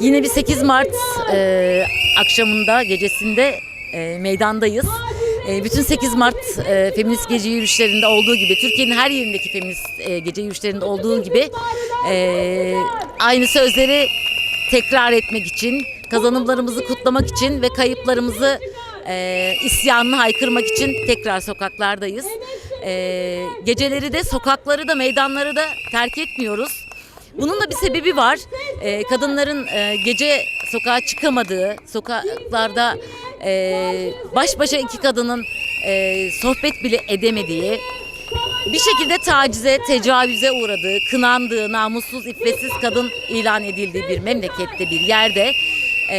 Yine bir 8 Mart e, akşamında, gecesinde e, meydandayız. E, bütün 8 Mart e, feminist gece yürüyüşlerinde olduğu gibi, Türkiye'nin her yerindeki feminist e, gece yürüyüşlerinde olduğu gibi e, aynı sözleri tekrar etmek için, kazanımlarımızı kutlamak için ve kayıplarımızı e, isyanını haykırmak için tekrar sokaklardayız. E, geceleri de sokakları da meydanları da terk etmiyoruz. Bunun da bir sebebi var. Ee, kadınların e, gece sokağa çıkamadığı, sokaklarda e, baş başa iki kadının e, sohbet bile edemediği, bir şekilde tacize, tecavüze uğradığı, kınandığı, namussuz, iffetsiz kadın ilan edildiği bir memlekette, bir yerde e,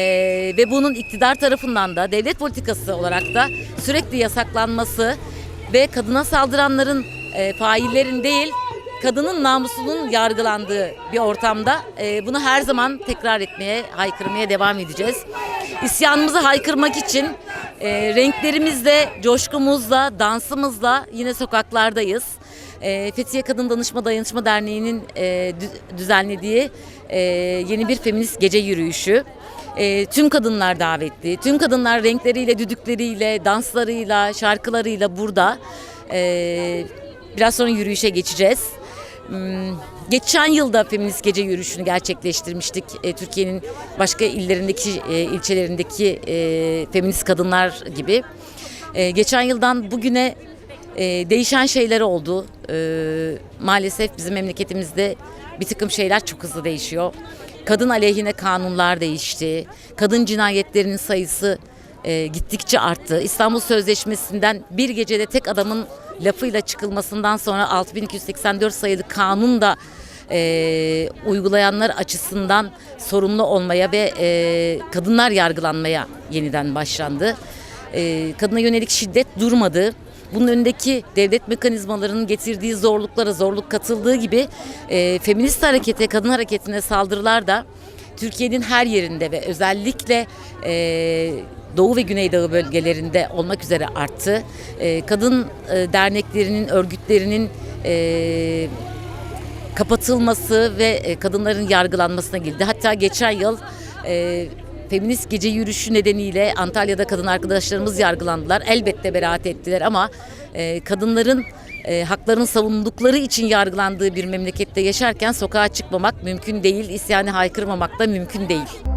ve bunun iktidar tarafından da devlet politikası olarak da sürekli yasaklanması ve kadına saldıranların e, faillerin değil kadının namusunun yargılandığı bir ortamda e, bunu her zaman tekrar etmeye, haykırmaya devam edeceğiz. İsyanımızı haykırmak için e, renklerimizle, coşkumuzla, dansımızla yine sokaklardayız. E, Fethiye Kadın Danışma Dayanışma Derneği'nin e, dü- düzenlediği e, yeni bir feminist gece yürüyüşü. E, tüm kadınlar davetli. Tüm kadınlar renkleriyle, düdükleriyle, danslarıyla, şarkılarıyla burada. E, biraz sonra yürüyüşe geçeceğiz. Hmm, Geçen yılda feminist gece yürüyüşünü gerçekleştirmiştik. E, Türkiye'nin başka illerindeki, e, ilçelerindeki e, feminist kadınlar gibi. Geçen yıldan bugüne değişen şeyler oldu. Maalesef bizim memleketimizde bir takım şeyler çok hızlı değişiyor. Kadın aleyhine kanunlar değişti. Kadın cinayetlerinin sayısı gittikçe arttı. İstanbul Sözleşmesi'nden bir gecede tek adamın lafıyla çıkılmasından sonra 6284 sayılı kanun da e, uygulayanlar açısından sorumlu olmaya ve e, kadınlar yargılanmaya yeniden başlandı. E, kadına yönelik şiddet durmadı. Bunun önündeki devlet mekanizmalarının getirdiği zorluklara zorluk katıldığı gibi e, feminist harekete, kadın hareketine saldırılar da Türkiye'nin her yerinde ve özellikle e, Doğu ve Güneydoğu bölgelerinde olmak üzere arttı. E, kadın e, derneklerinin, örgütlerinin e, kapatılması ve e, kadınların yargılanmasına girdi. Hatta geçen yıl e, feminist gece yürüyüşü nedeniyle Antalya'da kadın arkadaşlarımız yargılandılar. Elbette beraat ettiler ama e, kadınların e, haklarını savundukları için yargılandığı bir memlekette yaşarken sokağa çıkmamak mümkün değil, isyanı haykırmamak da mümkün değil.